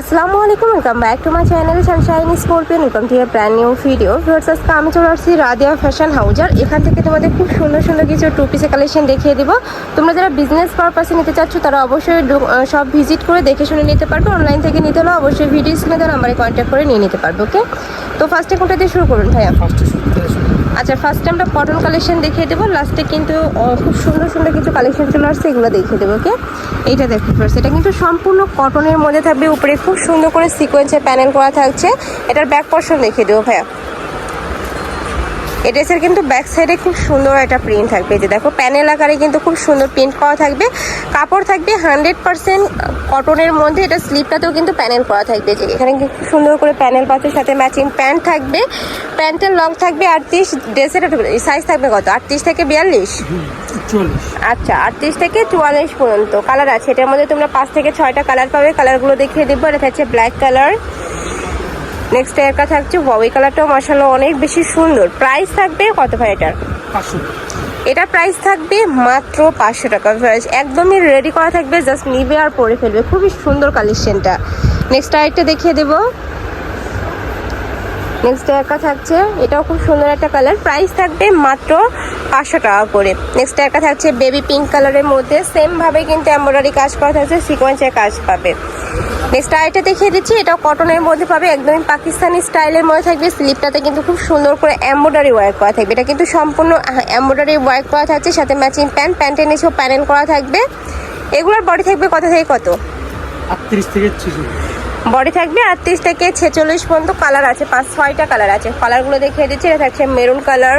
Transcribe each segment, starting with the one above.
আসসালামু আলাইকুম welcome back to my channel Sunshine Scorpion welcome to a brand new video viewers আজকে আমি চলে আসছি রাদিয়া ফ্যাশন হাউজার এখান থেকে তোমাদের খুব সুন্দর সুন্দর কিছু টু পিসের কালেকশন দেখিয়ে দিব। তোমরা যারা বিজনেস পারপাসে নিতে চাচ্ছ, তারা অবশ্যই সব ভিজিট করে দেখে শুনে নিতে পারবে। অনলাইন থেকে নিতে হলে অবশ্যই ভিডিও স্ক্রিনে দেওয়া নাম্বারে কন্ট্যাক্ট করে নিয়ে নিতে পারবে ওকে তো ফার্স্টে কোনটা দিয়ে শুরু করুন ভাইয়া? ফার্স্টে। আচ্ছা ফার্স্টে আমরা কটন কালেকশন দেখিয়ে দেবো। লাস্টে কিন্তু খুব সুন্দর সুন্দর কিছু কালেকশন চলে আসছে, এগুলো দেখিয়ে দেবো ওকে এইটা দেখতে পারছি এটা কিন্তু সম্পূর্ণ কটনের মধ্যে থাকবে, উপরে খুব সুন্দর করে সিকোয়েন্সের প্যানেল করা থাকছে। এটার ব্যাক পোর্শন দেখিয়ে দেবো, ভাইয়া। এই ড্রেসের কিন্তু ব্যাক সাইডে খুব সুন্দর একটা প্রিন্ট থাকবে। যে দেখো প্যানেল আকারে কিন্তু খুব সুন্দর প্রিন্ট করা থাকবে। কাপড় থাকবে হান্ড্রেড পার্সেন্ট কটনের মধ্যে। এটা স্লিপটাতেও কিন্তু প্যানেল করা থাকবে। যে এখানে সুন্দর করে প্যানেল পাচ্ছের সাথে ম্যাচিং প্যান্ট থাকবে। প্যান্টের লং থাকবে আটত্রিশ ড্রেসের সাইজ থাকবে কত? আটত্রিশ থেকে বিয়াল্লিশ? আচ্ছা আটত্রিশ থেকে চুয়াল্লিশ পর্যন্ত। কালার আছে। এটার মধ্যে তোমরা পাঁচ থেকে ছয়টা কালার পাবে। কালারগুলো দেখিয়ে দেবো। এটা থাকছে ব্ল্যাক কালার নেক্সট একা থাকছে ওই কালারটাও মশালা অনেক বেশি সুন্দর। প্রাইস থাকবে কত ভাই এটার? এটা প্রাইস থাকবে মাত্র পাঁচশো টাকা। একদমই রেডি করা থাকবে জাস্ট নিবে আর পরে ফেলবে। খুবই সুন্দর কালেকশনটা নেক্সট আরেকটা দেখিয়ে দেবো। নেক্সট একটা থাকছে। এটাও খুব সুন্দর একটা কালার প্রাইস থাকবে মাত্র পাঁচশো টাকা করে। নেক্সট একটা থাকছে বেবি পিঙ্ক কালারের মধ্যে। সেম ভাবে কিন্তু এমব্রয়ডারি কাজ করা থাকছে সিকোয়েন্সের কাজ পাবে। নেক্সট আরেকটা দেখিয়ে দিচ্ছি, এটাও কটনের মধ্যে পাবে। একদমই পাকিস্তানি স্টাইলের মধ্যে থাকবে। স্লিপটাতে কিন্তু খুব সুন্দর করে এমব্রয়ডারি ওয়ার্ক করা থাকবে। এটা কিন্তু সম্পূর্ণ এমব্রয়ডারি ওয়ার্ক করা থাকছে, সাথে ম্যাচিং প্যান্ট প্যান্টের নিচেও প্যানেল করা থাকবে। এগুলোর বডি থাকবে কত থেকে কত? আটত্রিশ থেকে বডি থাকবে আটত্রিশ থেকে ছেচল্লিশ পর্যন্ত কালার আছে। পাঁচ ছয়টা কালার আছে। কালারগুলো দেখিয়ে দিচ্ছি। এটা থাকছে মেরুন কালার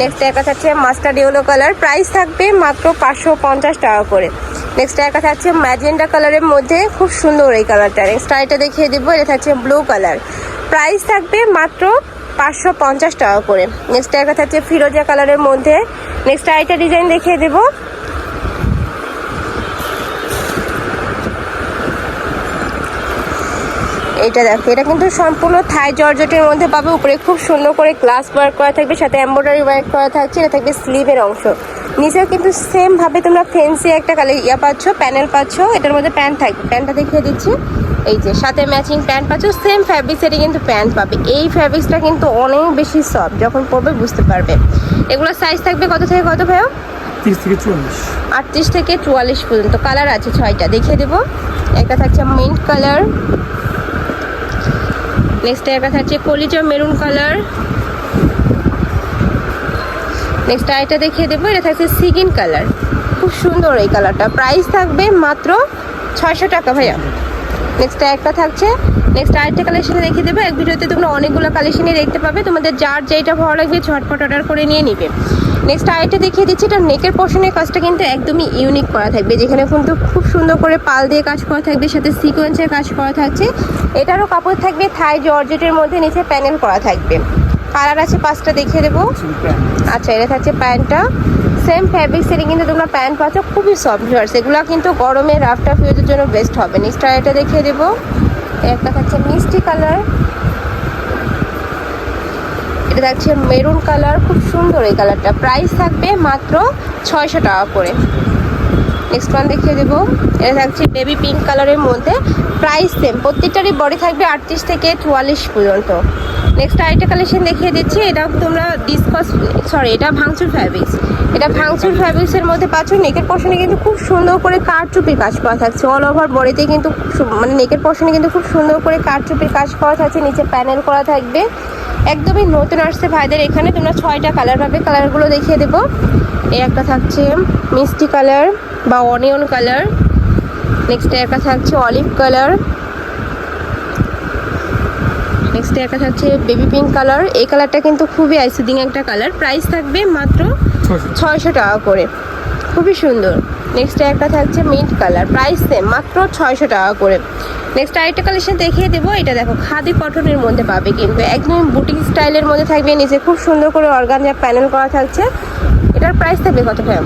নেক্সট একা থাকছে মাস্টার্ড ইয়েলো কালার প্রাইস থাকবে মাত্র পাঁচশো পঞ্চাশ টাকা করে। নেক্সট একা থাকছে ম্যাজেন্ডা কালারের মধ্যে। খুব সুন্দর এই কালারটা নেক্সট আইটা দেখিয়ে দেবো। এটা থাকছে ব্লু কালার প্রাইস থাকবে মাত্র পাঁচশো পঞ্চাশ টাকা করে। নেক্সট একা থাকছে ফিরোজা কালারের মধ্যে। নেক্সট আইটা ডিজাইন দেখিয়ে দেবো। এটা দেখো এটা কিন্তু সম্পূর্ণ থাই জর্জেটের মধ্যে পাবে। উপরে খুব সুন্দর করে গ্লাস ওয়ার্ক করা থাকবে সাথে এমব্রয়ডারি ওয়ার্ক করা থাকছে এটা থাকবে স্লিভের অংশ। নিচেও কিন্তু সেম ভাবে তোমরা ফেন্সি একটা কালে ইয়া পাচ্ছ প্যানেল পাচ্ছ এটার মধ্যে প্যান্ট থাকবে। প্যান্টটা দেখিয়ে দিচ্ছি। এই যে সাথে ম্যাচিং প্যান্ট পাচ্ছ সেম ফ্যাব্রিক্সেরই কিন্তু প্যান্ট পাবে। এই ফ্যাব্রিক্সটা কিন্তু অনেক বেশি সফট যখন পরবে বুঝতে পারবে। এগুলোর সাইজ থাকবে কত থেকে কত ভাইও তিরিশ থেকে আটত্রিশ থেকে চুয়াল্লিশ পর্যন্ত। কালার আছে ছয়টা দেখিয়ে দেবো। একটা থাকছে মিন্ট কালার নেক্সট একটা থাকছে কলিজা মেরুন কালার নেক্সট আরেকটা দেখিয়ে দেবো, এটা থাকছে সিগিন কালার খুব সুন্দর এই কালারটা প্রাইস থাকবে মাত্র ছয়শো টাকা ভাইয়া। নেক্সট একটা থাকছে। নেক্সট আরেকটা কালেকশনে দেখিয়ে দেবো। এক ভিডিওতে তোমরা অনেকগুলো কালেকশনই দেখতে পাবে। তোমাদের যার যেটা ভালো লাগবে ঝটপট অর্ডার করে নিয়ে নিবে। নেক্সট আরেকটা দেখিয়ে দিচ্ছি এটা নেকের পোর্শনের কাজটা কিন্তু একদমই ইউনিক করা থাকবে। যেখানে কিন্তু খুব সুন্দর করে পাল দিয়ে কাজ করা থাকবে সাথে সিকোয়েন্সের কাজ করা থাকছে। এটারও কাপড় থাকবে থাই জর্জেটের মধ্যে নিচে প্যানেল করা থাকবে। কালার আছে পাঁচটা দেখিয়ে দেবো। আচ্ছা এটা থাকছে প্যান্টটা সেম ফ্যাব্রিক্সেরই কিন্তু তোমরা প্যান্ট পাচ্ছ খুবই সফট ভিউয়ার্স এগুলো কিন্তু গরমে রাফ টাফ ইউজের জন্য বেস্ট হবে। নেক্সট আর এটা দেখিয়ে দেবো। একটা থাকছে মিষ্টি কালার এটা থাকছে মেরুন কালার, খুব সুন্দর এই কালারটা। প্রাইস থাকবে মাত্র ছয়শো টাকা করে। নেক্সট ওয়ান দেখিয়ে দেবো। এটা থাকছে বেবি পিঙ্ক কালারের মধ্যে। প্রাইস সেম প্রত্যেকটারই বডি থাকবে আটত্রিশ থেকে চুয়াল্লিশ পর্যন্ত। নেক্সট আরেকটা কালেকশন দেখিয়ে দিচ্ছি। এটা তোমরা ডিসকস সরি এটা ভাঙচুর ফ্যাব্রিক্স এটা ভাঙচুর ফ্যাব্রিক্সের মধ্যে পাচ্ছ নেকের পশনে কিন্তু খুব সুন্দর করে কারচুপির কাজ করা থাকছে। অল ওভার বডিতে কিন্তু মানে নেকের পশনে কিন্তু খুব সুন্দর করে কারচুপির কাজ করা থাকছে। নিচে প্যানেল করা থাকবে। একদমই নতুন আসছে ভাইদের এখানে। তোমরা ছয়টা কালার পাবে। কালারগুলো দেখিয়ে দেবো। এই একটা থাকছে মিষ্টি কালার বা অনিয়ন কালার নেক্সট একটা থাকছে অলিভ কালার নেক্সট একটা থাকছে বেবি পিঙ্ক কালার এই কালারটা কিন্তু খুবই আইসুদিং একটা কালার প্রাইস থাকবে মাত্র ছয়শো। ছয়শো টাকা করে। খুবই সুন্দর। নেক্সট একটা থাকছে মিন্ট কালার প্রাইস সেম মাত্র ছয়শো টাকা করে। নেক্সট আরেকটা কালেকশন দেখিয়ে দেবো এটা দেখো খাদি কটনের মধ্যে পাবে কিন্তু একদম বুটিক স্টাইলের মধ্যে থাকবে নিচে খুব সুন্দর করে অর্গানজা প্যানেল করা থাকছে। এটার প্রাইস থাকবে কত ভাই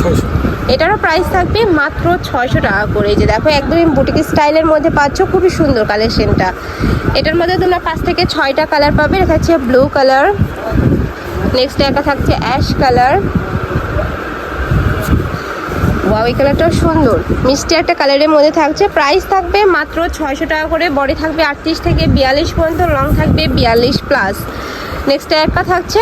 ছয়শো। এটারও প্রাইস থাকবে মাত্র ছয়শো টাকা করে। যে দেখো একদমই বুটিক স্টাইলের মধ্যে পাচ্ছ খুবই সুন্দর কালেকশনটা এটার মধ্যে তোমরা পাঁচ থেকে ছয়টা কালার পাবে এটা হচ্ছে ব্লু কালার নেক্সট একটা থাকছে অ্যাশ কালার ওয়াও এই কালারটা সুন্দর। মিষ্টি একটা কালারের মধ্যে থাকছে। প্রাইস থাকবে মাত্র ছয়শো টাকা করে। বডি থাকবে আটত্রিশ থেকে বিয়াল্লিশ পর্যন্ত। লং থাকবে বিয়াল্লিশ প্লাস নেক্সট একটা থাকছে।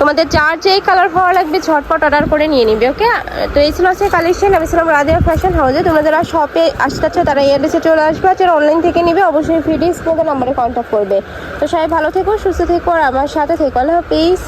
তোমাদের যার যেই কালার ভালো লাগবে, ঝটপট অর্ডার করে নিয়ে নিবে ওকে তো এই ছিল হচ্ছে কালেকশন আমি ছিলাম রাধিয়া ফ্যাশন হাউসে তোমরা যারা শপে আসতে চাচ্ছ, তারা এই অ্যাড্রেসে চলে আসবে। আর যারা অনলাইন থেকে নিবে, অবশ্যই ফিডিংস নাম্বারে কন্ট্যাক্ট করবে। তো সবাই ভালো থেকো, সুস্থ থেকো, আর আমার সাথে থেকো। আল্লাহ হাফিজ।